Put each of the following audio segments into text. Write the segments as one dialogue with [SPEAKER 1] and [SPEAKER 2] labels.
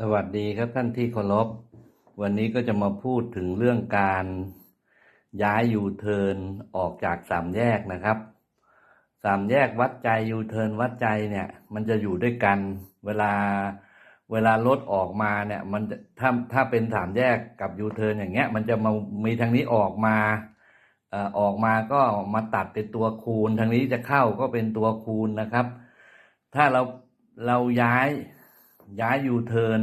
[SPEAKER 1] สวัสดีครับท่านที่เคารพ วันนี้ก็จะมาพูดถึงเรื่องการย้ายยูเทิร์นออกจากสามแยกนะครับ สามแยกวัดใจยูเทิร์นวัดใจเนี่ยมันจะอยู่ด้วยกัน เวลาเวลารถออกมาเนี่ยมันถ้าถ้าเป็นสามแยกกับยูเทิร์นอย่างเงี้ยมันจะมามีทางนี้ออกมาเอ่อออกมาก็มาตัดเป็นตัวคูณ ทางนี้จะเข้าก็เป็นตัวคูณนะครับ ถ้าเราเราย้าย ย้ายยูเทิร์น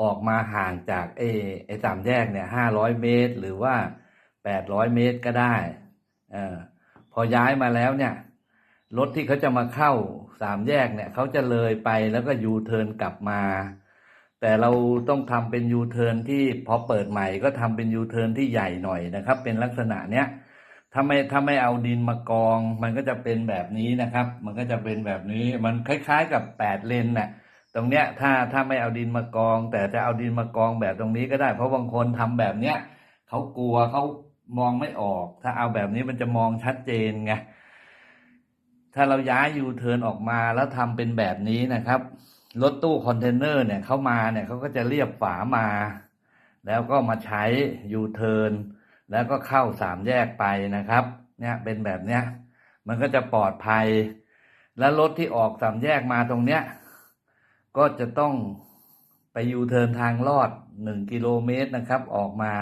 [SPEAKER 1] ออกมาห่างจากไอ้ไอสามแยกเนี่ยห้าร้อยเมตร หรือว่าแปดร้อยเมตรก็ได้อพอย้ายมาแล้วเนี่ย รถที่เขาจะมาเข้าสามแยกเนี่ยเขาจะเลยไปแล้วก็ยูเทิร์นกลับมา แต่เราต้องทำเป็นยูเทิร์นที่พอเปิดใหม่ก็ทำเป็นยูเทิร์นที่ใหญ่หน่อยนะครับ เป็นลักษณะเนี้ยถ้าไม่ถ้าไม่เอาดินมากอง มันก็จะเป็นแบบนี้นะครับ มันก็จะเป็นแบบนี้มันคล้าย ๆ กับแปดเลนน่ะ ตรงเนี้ยถ้าถ้าไม่เอาดินมากอง แต่จะเอาดินมากองแบบตรงนี้ก็ได้ เพราะบางคนทำแบบเนี้ยเขากลัวเขามองไม่ออก ถ้าเอาแบบนี้มันจะมองชัดเจนไงถ้าเราย้ายยูเทิร์นออกมาแล้วทำเป็นแบบนี้นะครับรถตู้คอนเทนเนอร์เนี่ยเข้ามาเนี่ยเขาก็จะเรียบฝามา แล้วก็มาใช้ยูเทิร์นแล้วก็เข้าสามแยกไปนะครับ เนี่ยเป็นแบบเนี้ยมันก็จะปลอดภัย แล้วรถที่ออกสามแยกมาตรงเนี้ย ก็จะต้องไปยูเทิร์นทางลอดหนึ่งกิโลเมตรนะครับ ออกมา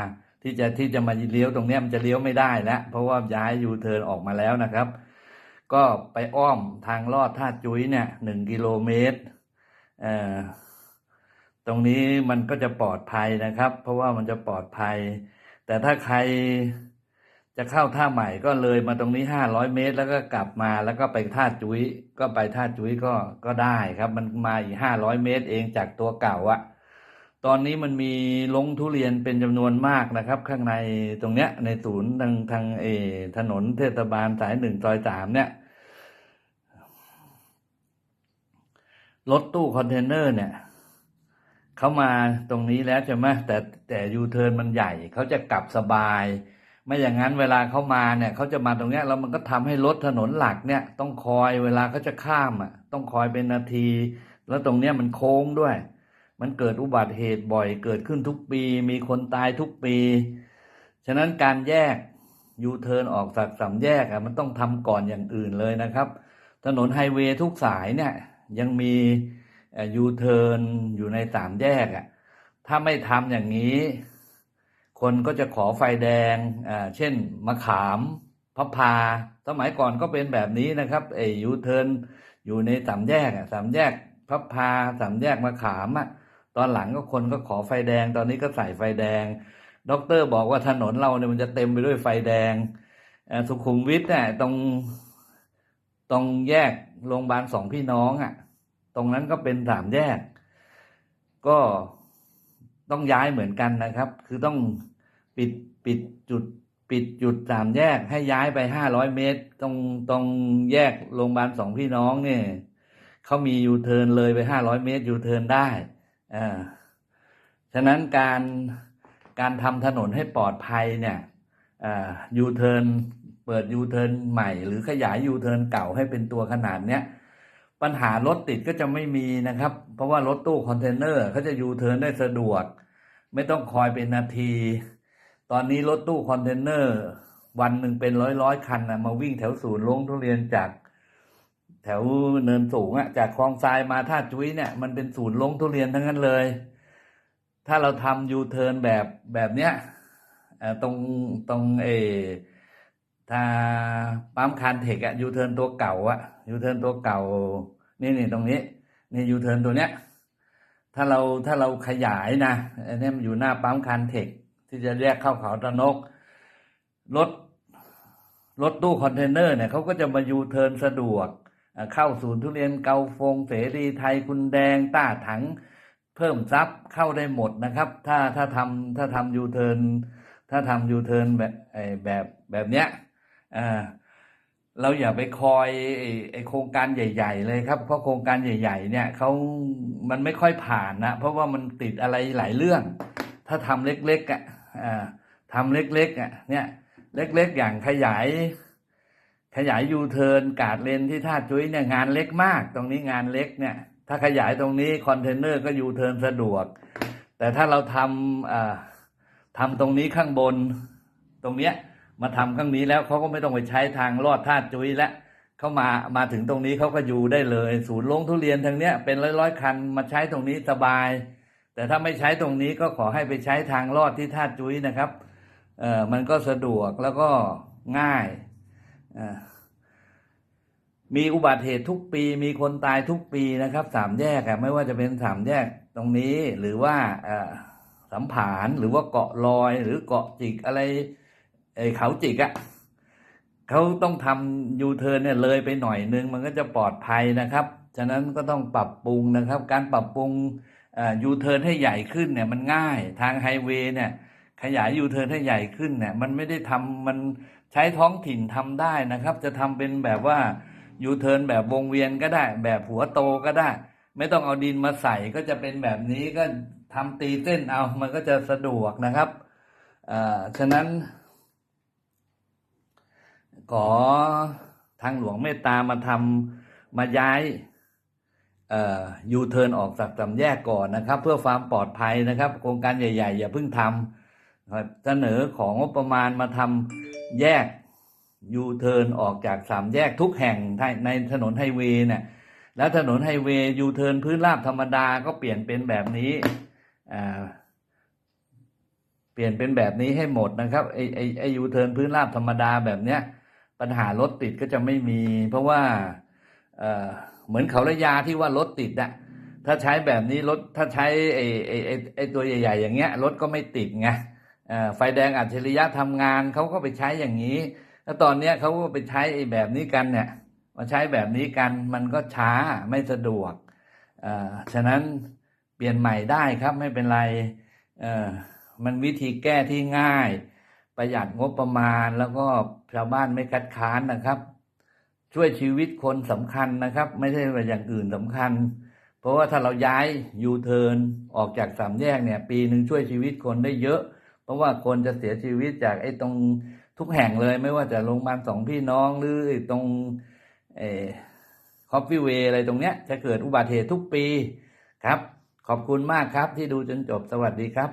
[SPEAKER 1] ที่จะที่จะมาเลี้ยวตรงนี้มันจะเลี้ยวไม่ได้แล้วเพราะว่าย้ายยูเทิร์นออกมาแล้วนะครับ ก็ไปอ้อมทางลอดท่าจุ้ยเนี่ยหนึ่งกิโลเมตรเอ่อตรงนี้มันก็จะปลอดภัยนะครับ เพราะว่ามันจะปลอดภัย แต่ถ้าใคร จะเข้าท่าใหม่ก็เลยมาตรงนี้ห้าร้อยเมตร แล้วก็กลับมาแล้วก็ไปท่าจุ้ยก็ไปท่าจุ้ยก็ก็ได้ครับ มันมาอีกห้าร้อยเมตรเองจากตัวเก่าอะตอนนี้มันมีลงทุเรียนเป็นจำนวนมากนะครับ ข้างในตรงเนี้ย ในศูนย์ทางทางเออถนนเทศบาลสายหนึ่งซอยสามเนี่ยรถตู้คอนเทนเนอร์เนี่ยเขามาตรงนี้แล้วใช่ไหมแต่แต่ยูเทิร์นมันใหญ่เขาจะกลับสบาย ไม่อย่างนั้นเวลาเขามาเนี่ยเขาจะมาตรงเนี้ยแล้วมันก็ทำให้รถถนนหลักเนี่ย ต้องคอยเวลาเขาจะข้ามอะ ต้องคอยเป็นนาที แล้วตรงเนี้ยมันโค้งด้วย มันเกิดอุบัติเหตุบ่อยเกิดขึ้นทุกปี มีคนตายทุกปี ฉะนั้นการแยกยูเทิร์นออกจากสามแยกอะมันต้องทำก่อนอย่างอื่นเลยนะครับ ถนนไฮเวย์ทุกสายเนี่ยยังมียูเทิร์นอยู่ในสามแยกอะถ้าไม่ทำอย่างนี้ คนก็จะขอไฟแดงอ่าเช่นมะขามพะพา สมัยก่อนก็เป็นแบบนี้นะครับไอ้ยูเทิร์นอยู่ในสามแยกอะสามแยกพะพาสามแยกมะขามอะตอนหลังก็คนก็ขอไฟแดง ตอนนี้ก็ใส่ไฟแดงด็อกเตอร์บอกว่าถนนเราเนี่ยมันจะเต็มไปด้วยไฟแดงสุขุมวิทเนี่ยตรงตรงแยกโรงพยาบาลสองพี่น้องอะ ตรงนั้นก็เป็นสามแยก ก็ ต้องย้ายเหมือนกันนะครับ คือต้องปิดปิดจุดปิดจุดสามแยกให้ย้ายไปห้าร้อยเมตร ตรงตรงแยกโรงพยาบาลสองพี่น้องเนี่ยเขามียูเทิร์นเลยไปห้าร้อยเมตรยูเทิร์นได้อ่าฉะนั้นการการทำถนนให้ปลอดภัยเนี่ยอ่ายูเทิร์นเปิดยูเทิร์นใหม่ หรือขยายยูเทิร์นเก่าให้เป็นตัวขนาดเนี้ย ปัญหารถติดก็จะไม่มีนะครับ เพราะว่ารถตู้คอนเทนเนอร์เขาจะยูเทิร์นได้สะดวก ไม่ต้องคอยเป็นนาที ตอนนี้รถตู้คอนเทนเนอร์วันหนึ่งเป็นร้อยร้อยคันนะมาวิ่งแถวศูนย์ลงทุเรียนจาก แถวเนินสูงอะจากคลองทรายมาท่าจุ้ยเนี่ยมันเป็นศูนย์ลงทุเรียนทั้งนั้นเลย ถ้าเราทำยูเทิร์นแบบแบบเนี้ยตรงตรงเอ ถ้าปั๊มคันเทคอะยูเทิร์นตัวเก่าอะยูเทิร์นตัวเก่า นี่นี่ตรงนี้นี่ยูเทิร์นตัวเนี้ย ถ้าเราถ้าเราขยายนะอันนี้มันอยู่หน้าปั๊มคันเทคที่จะแยกเข้าเขาตะนกรถรถตู้คอนเทนเนอร์เนี่ยเขาก็จะมายูเทิร์นสะดวก เข้าศูนย์ทุเรียนเกาฟงเสรีไทยคุณแดงต้าถัง เพิ่มซับเข้าได้หมดนะครับ ถ้าถ้าทำถ้าทำยูเทิร์นถ้าทำยูเทิร์นแบบแบบแบบเนี้ย เราอย่าไปคอยไอ้โครงการใหญ่ ๆ เลยครับเพราะโครงการใหญ่ ๆ เนี่ยเขามันไม่ค่อยผ่านนะเพราะว่ามันติดอะไรหลายเรื่อง ถ้าทำเล็กๆอะทำเล็กๆอะเนี่ยเล็กๆ อย่างขยาย ขยายยูเทิร์นกาดเลนที่ท่าจุ้ยเนี่ยงานเล็กมาก ตรงนี้งานเล็กเนี่ย ถ้าขยายตรงนี้คอนเทนเนอร์ก็ยูเทิร์นสะดวก แต่ถ้าเราทำทำตรงนี้ข้างบนตรงเนี้ย มาทำข้างนี้แล้วเขาก็ไม่ต้องไปใช้ทางลอดท่าจุ้ยและเขามามาถึงตรงนี้เขาก็อยู่ได้เลย ศูนย์ลงทุเรียนทางเนี้ยเป็นร้อยร้อยคันมาใช้ตรงนี้สบาย แต่ถ้าไม่ใช้ตรงนี้ก็ขอให้ไปใช้ทางลอดที่ท่าจุ้ยนะครับเอ่อมันก็สะดวกแล้วก็ง่ายอ่ามีอุบัติเหตุทุกปี มีคนตายทุกปีนะครับสามแยกอะไม่ว่าจะเป็นสามแยกตรงนี้หรือว่าอ่อสัมผานหรือว่าเกาะลอยหรือเกาะจิกอะไร ไอ้เขาจิกอะเขาต้องทำยูเทิร์นเนี่ยเลยไปหน่อยนึง มันก็จะปลอดภัยนะครับ ฉะนั้นก็ต้องปรับปรุงนะครับ การปรับปรุงยูเทิร์นให้ใหญ่ขึ้นเนี่ยมันง่ายทางไฮเวย์เนี่ยขยายยูเทิร์นให้ใหญ่ขึ้นเนี่ยมันไม่ได้ทำมันใช้ท้องถิ่นทำได้นะครับ จะทำเป็นแบบว่ายูเทิร์นแบบวงเวียนก็ได้ แบบหัวโตก็ได้ ไม่ต้องเอาดินมาใส่ก็จะเป็นแบบนี้ก็ทำตีเส้นเอามันก็จะสะดวกนะครับอ่าฉะนั้น ขอทางหลวงเมตตามาทำมาย้ายยูเทิร์นออกจากสามแยกก่อนนะครับ เพื่อความปลอดภัยนะครับ โครงการใหญ่ ๆ อย่าเพิ่งทำเสนอของงบประมาณมาทำแยกยูเทิร์นออกจากสามแยกทุกแห่งในถนนไฮเวย์เนี่ยแล้วถนนไฮเวย์ยูเทิร์นพื้นราบธรรมดาก็เปลี่ยนเป็นแบบนี้เปลี่ยนเป็นแบบนี้ให้หมดนะครับไอไอไอยูเทิร์นพื้นราบธรรมดาแบบเนี้ย ปัญหารถติดก็จะไม่มี เพราะว่าเอ่อเหมือนเขาระยาที่ว่ารถติดอะถ้าใช้แบบนี้รถถ้าใช้ไอไอไอไอตัวใหญ่ ๆ อย่างเงี้ยรถก็ไม่ติดไงเอ่อไฟแดงอัจฉริยะทำงานเขาก็ไปใช้อย่างนี้ แล้วตอนเนี้ยเขาก็ไปใช้ไอ้แบบนี้กันเนี่ยมาใช้แบบนี้กันมันก็ช้าไม่สะดวกเอ่อฉะนั้นเปลี่ยนใหม่ได้ครับไม่เป็นไรเอ่อมันวิธีแก้ที่ง่าย ประหยัดงบประมาณแล้วก็ชาวบ้านไม่คัดค้านนะครับ ช่วยชีวิตคนสำคัญนะครับ ไม่ใช่ว่าอย่างอื่นสำคัญ เพราะว่าถ้าเราย้ายยูเทิร์นออกจากสามแยกเนี่ย ปีหนึ่งช่วยชีวิตคนได้เยอะ เพราะว่าคนจะเสียชีวิตจากไอ้ตรงทุกแห่งเลยไม่ว่าจะโรงพยาบาลสองพี่น้องหรือตรงเอคอฟฟี่เวย์อะไรตรงเนี้ยจะเกิดอุบัติเหตุทุกปีครับ ขอบคุณมากครับที่ดูจนจบสวัสดีครับ